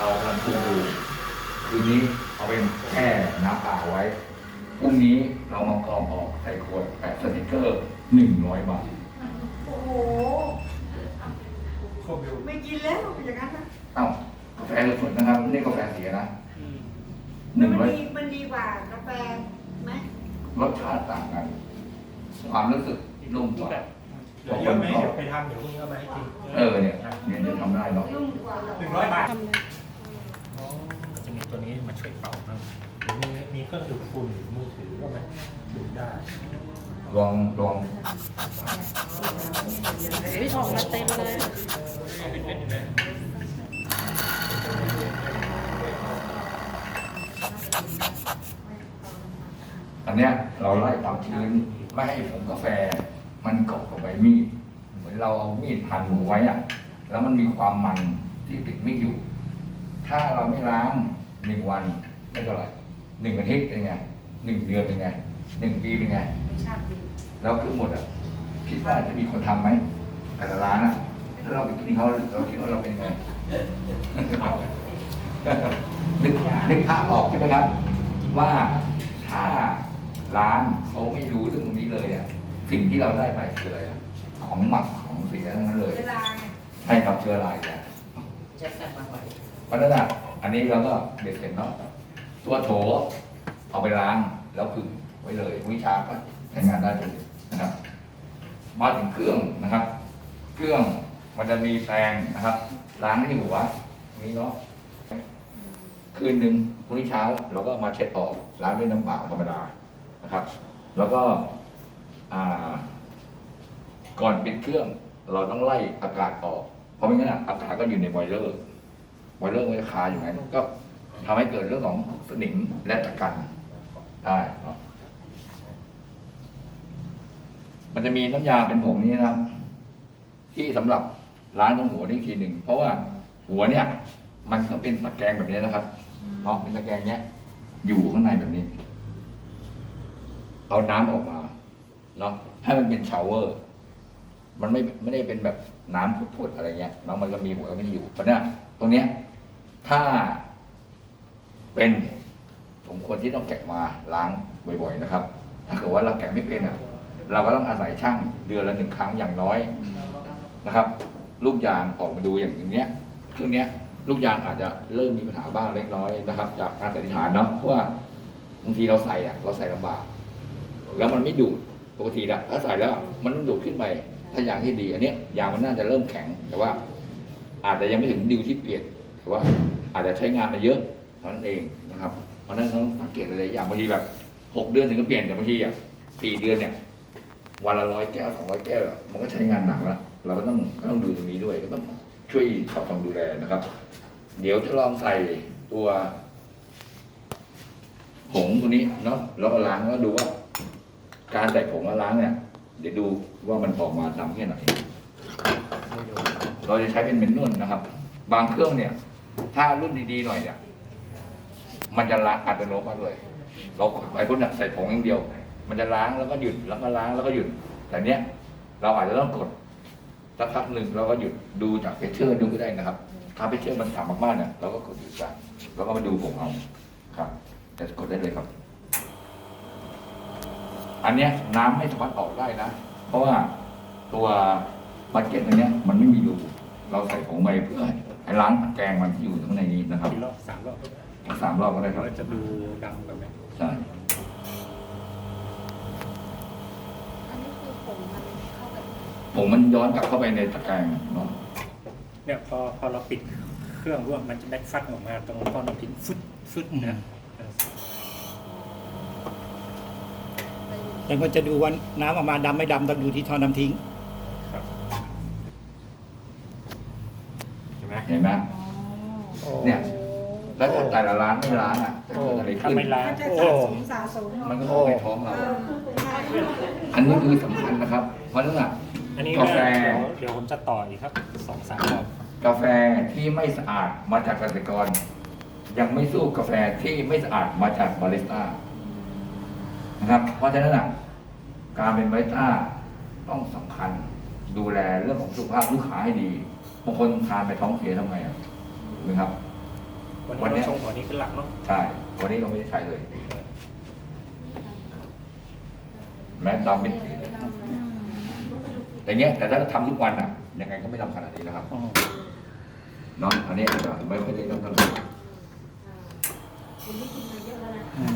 เรากำลังปรุงอยู่คืนนี้เอาเป็นแค่น้ำเปล่าไว้พรุ่งนี้เรามากรองออกใส่ขวดแปะสติกเกอร์หนึ่งร้อยบาทโอ้โหครบอยู่ไม่กินแล้วอย่างนั้นนะเอ้ากาแฟสดๆนะครับ นี่กาแฟเสียนะหมันึ่นงร้อยดีมันดีกว่ากาแฟไหมรสชาติต่างกัน ความรู้สึกนุ่มกว่าเหลือเยอะไหมเดี๋ยวไปทำเดี๋ยวพรุ่งนี้เอามาให้กินเออเนี่ยเนี่ยจะทำได้เนาะนุ่มกว่าหนึ่งร้อยบาท ทำเลยอ๋อมันจะมี ตัวนี้มาช่วยเป่าครับหรือมีมีเครื่องดูดฝุ่นหรือมือถือก็มาดูดได้ ลองลองวิออกมาเต็มเลยเอาเป็นเม็ดอยู่นะอันเนี้ยเราไล่ความชื้นไม่ให้ผงกาแฟ มันเกาะกับใบมีดเหมือนเราเอามีดหั่นหมูไว้อะแล้วมันมีความมันที่ติดไม่อยู่ ถ้าเราไม่ล้าง หนึ่งวันไม่เท่าไหร่หนึ่งอาทิตย์เป็นไงหนึ่งเดือนเป็นไงหนึ่งปีเป็นไงไม่ชาติดีแล้วคือหมดอะคิดว่าจะมีคนทำไหมแต่ละร้านอะถ้าเราไปกินเขาเราคิดว่าเราเป็นไงนึกนึกภาพออกใช่ไหมครับ ว่าถ้าร้านเขาไม่รู้เรื่องตรงนี้เลยอะสิ่งที่เราได้ไปคืออะไรอะของหมักของเสียทั้งนั้นเลยเวลาไงใช่ครับเชื้อราอีกแล้วเพราะฉะนั้นอะ อันนี้เราก็เด็ดเสร็จเนาะตัวโถเอาไปล้างแล้วผึ่งไว้เลยวิชาก็ใช้งานได้เลยนะครับ มาถึงเครื่องนะครับ เครื่องมันจะมีแปรงนะครับ ล้างที่หัวนี้เนาะคืนหนึ่งพรุ่งนี้เช้าเราก็มาเช็ดออกล้างด้วยน้ำเปล่าธรรมดานะครับ แล้วก็ก่อนปิดเครื่อง เราต้องไล่อากาศออก เพราะไม่งั้นอะอากาศก็อยู่ในบอยเลอร์ บอยเลอร์มันจะคาอยู่ไงก็ทำให้เกิดเรื่องของสนิมและตะกันได้มันจะมีน้ำยาเป็นผงนี้นะครับ ที่สำหรับล้างตรงหัวนี่ทีหนึ่งเพราะว่าหัวเนี่ย มันก็เป็นตะแกรงแบบนี้นะครับเนาะเป็นตะแกรงเนี้ยอยู่ข้างในแบบนี้ เอาน้ำออกมาเนาะให้มันเป็นชาวเวอร์ มันไม่ไม่ได้เป็นแบบน้ำพุดๆอะไรเงี้ยเนาะมันก็มีหัวก็ไม่ได้อยู่เพราะเนี่ยตรงเนี้ย ถ้าเป็นสมควรที่ต้องแกะมาล้างบ่อยๆนะครับ ถ้าเกิดว่าเราแกะไม่เป็นอะ เราก็ต้องอาศัยช่างเดือนละหนึ่งครั้งอย่างน้อยนะครับ ลูกยางออกมาดูอย่างเนี้ยเครื่องเนี้ย ลูกยางอาจจะเริ่มมีปัญหาบ้างเล็กน้อยนะครับ จากการสันนิษฐานเนาะเพราะว่าบางทีเราใส่อะ เราใส่ลำบากแล้วมันไม่ดูดปกติละถ้าใส่แล้วมันดูดขึ้นไปถ้ายางที่ดี อันเนี้ยยางมันน่าจะเริ่มแข็ง แต่ว่า อาจจะยังไม่ถึงดิวที่เปลี่ยน แต่ว่าอาจจะใช้งานมาเยอะเท่านั้นเองนะครับเพราะนั้นต้องสังเกตอะไรอย่างบางทีแบบหกเดือนถึงก็เปลี่ยนแต่บางทีอะสี่เดือนเนี่ยวันละร้อยแก้วสองร้อยแก้ว มันก็ใช้งานหนักแล้วเราก็ต้องต้องดูตรงนี้ด้วยก็ต้องช่วยสอดส่องดูแลนะครับ เดี๋ยวจะลองใส่ตัวผงตัวนี้เนาะแล้วก็ล้างแล้วดูว่า การใส่ผงมาล้างเนี่ยเดี๋ยวดูว่ามันออกมาดำแค่ไหนเราจะใช้เป็นเมนนวลนะครับ บางเครื่องเนี่ย ถ้ารุ่นดีๆหน่อยเนี่ยมันจะล้างอัตโนมัติเลยเรากดไปพุ่นยใส่ผงอย่างเดียว มันจะล้างแล้วก็หยุดแล้วก็ล้างแล้วก็หยุด แต่เนี้ยเราอาจจะต้องกดสักพักหนึ่งเราก็หยุดดูจากเพชเชอร์ดูก็ได้นะครับ ถ้าเพเชอร์มันต่ำมากๆเนี่ยเราก็กดหยุดได้แล้วก็มาดูผงเอาครับแต่กดได้เลยครับ อันเนี้ยน้ำไม่สามารถออกได้นะ เพราะว่าตัวบัตเก็ตอันเนี้ยมันไม่มีรูเราใส่ผงไปเพื่อ ให้ล้างแกงมันที่อยู่ข้างในนี้นะครับกี่รอบสามรอบสามรอบก็ได้ครับแล้วจะดูดำแบบไหมใช่อันนี้คือผงมันเข้ากับผงมันย้อนกลับเข้าไปในตะแกรงเนาะเนี่ยพอพอเราปิดเครื่องร่วมมันจะแบ็กฟัดออกมาตรงท่อน้ำทิ้งฟึดฟึดนะเออแต่ก็จะดูว่าน้ำออกมาดำไม่ดำต้องดูที่ท่อน้ำทิ้ง เห็นไหมเห็นไหมอ๋อเนี่ยแล้วถ้าแต่ละร้านไม่ล้างอะจะเกิดอะไรถ้าขึ้นไม่ล้างมันจะสะสมสะสมมันก็เข้าไปท้องเอเราอใช่อันนี้คือสำคัญนะครับ เพราะฉะนั้นอะ อันนี้กาแฟ เดี๋ยวเดี๋ยวผมจะต่ออีกครับสองสามรอบกาแฟที่ไม่สะอาดมาจากเกษตรกร ยังไม่สู้กาแฟที่ไม่สะอาดมาจากบาริสต้านะครับเพราะฉะนั้นอะการเป็นบาริสต้าต้องสำคัญดูแลเรื่องของสุขภาพลูกค้าให้ดี บางคนทานไปท้องเสียทำไงอะถูกไหมครับเพหลักเนาะใช่ วันนี้เราไม่ได้ใช้เลย แม้ดำเป็นสีเลยแต่เงี้ยแต่ถ้าทำทุกวันอะ ยังไงก็ไม่ดำขนาดนี้นะครับอ๋อเนาะอันนี้อาจจะไม่ค่อยได้ดำเท่าไหร่อืม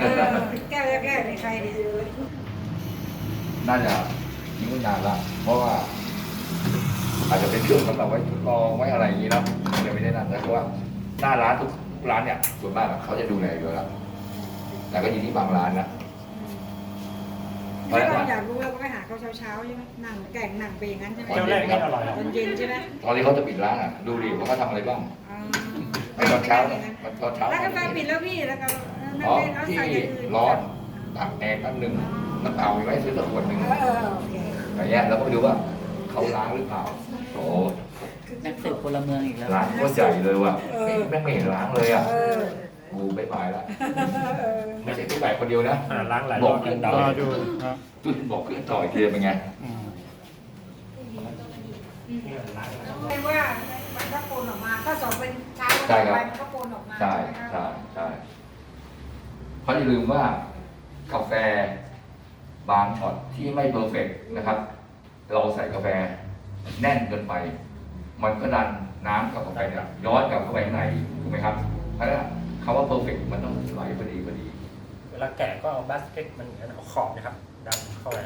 เออแก้วแรกๆในใครดีน่าจะทิ้งไว้นานละเพราะว่า อาจจะเป็นเครื่องสำหรับไว้ทดลองไว้อะไรอย่างนี้นะยังไม่ได้นั่นนะเพราะว่าหน้าร้านทุกร้านเนี่ยส่วนมากอะเขาจะดูแลอยู่แล้วแต่ก็อยู่ที่บางร้านนะถ้าเราอยากรู้เราก็ไปหาเขาเช้าๆใช่ไหมหนังแก่งหนังไปอย่างนั้นใช่ไหมเจ้าแรกไม่อร่อยหรอกตอนเย็นใช่ไหมตอนนี้เขาจะปิดร้านอะดูดิว่าเขาทำอะไรบ้างอ่าไปตอนเช้าตอนเช้า แล้วกาแฟปิดแล้วพี่แล้วก็นั่นอ๋อเป็นเอาที่ใส่อย่างอื่นร้อนตักแอร์แป๊บนึงน้ำเปล่ามีไว้ซื้อสักขวดหนึ่งเออเออโอเค อย่างเงี้ยเราก็ไปดูว่าเขาล้างหรือเปล่า โอ้นักสืบพลเมืองอีกแล้วร้านก็ใหญ่เลยว่ะแม่งไม่เห็นล้างเลยอะเออกูไม่ไปละเออไม่ใช่พี่ใหญ่คนเดียวนะ อ่าล้างหลายบรออกบเพื่อนเดาต่อรอดูครับจุดบอกเพื่อนต่ออีกทีเป็นไงอืมไม่ว่ามันก็ปนออกมาถ้าสองเป็นเช้าใช่ครับมันก็ปนออกมาใช่ไหมครับใช่ใช่เพราะอย่าลืมว่ากาแฟบางช็อตที่ไม่เพอร์เฟกต์นะครับ เราใส่กาแฟ แน่นเกินไป มันก็ดันน้ำกับกาแฟเนี่ยย้อนกลับเข้าไปข้างในถูกไหมครับเพราะฉะนั้นคำว่าเพอร์เฟกต์มันต้องไหลพอดีพอดี เวลาแกะก็เอาบาสเกตมันอย่างนั้นเอาขอบนะครับดันเข้าไป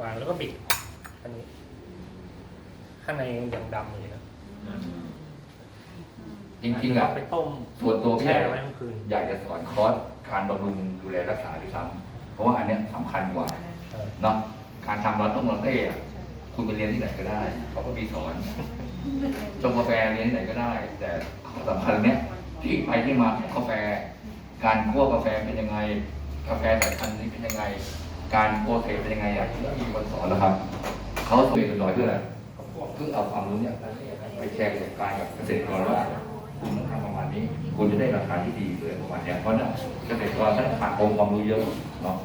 วางแล้วก็บิดอันนี้ ข้างในยังดำอยู่นะจริงๆอะ ไปต้มส่วนตัวพี่แช่ใหญ่ไว้ทั้งคืนอยากจะสอนคอร์สการบำรุงดูแลรักษาด้วยซ้ำเพราะว่าอันเนี้ยสำคัญกว่าเออเนาะการทำร้านต้มร้านเต้อะ คุณไปเรียนที่ไหนก็ได้เขาก็มีสอนชงกาแฟเรียนที่ไหนก็ได้ แต่ข้อสำคัญเนี้ยที่ไปที่มาของกาแฟ การคั่วกาแฟเป็นยังไง กาแฟสายพันธุ์นี้เป็นยังไง การโปรเซสเป็นยังไงอะที่มีคนสอนแล้วครับเขาสอนเป็นร้อยเพื่ออะไรเพื่อเอาความรู้เนี่ยไปแชร์ประสบการณ์กับเกษตรกรว่าคุณต้องทำประมาณนี้ คุณจะได้ราคาที่ดีเลยประมาณเนี้ยเพราะเนี่ยเกษตรกรท่านขาดองค์ความรู้เยอะเนาะ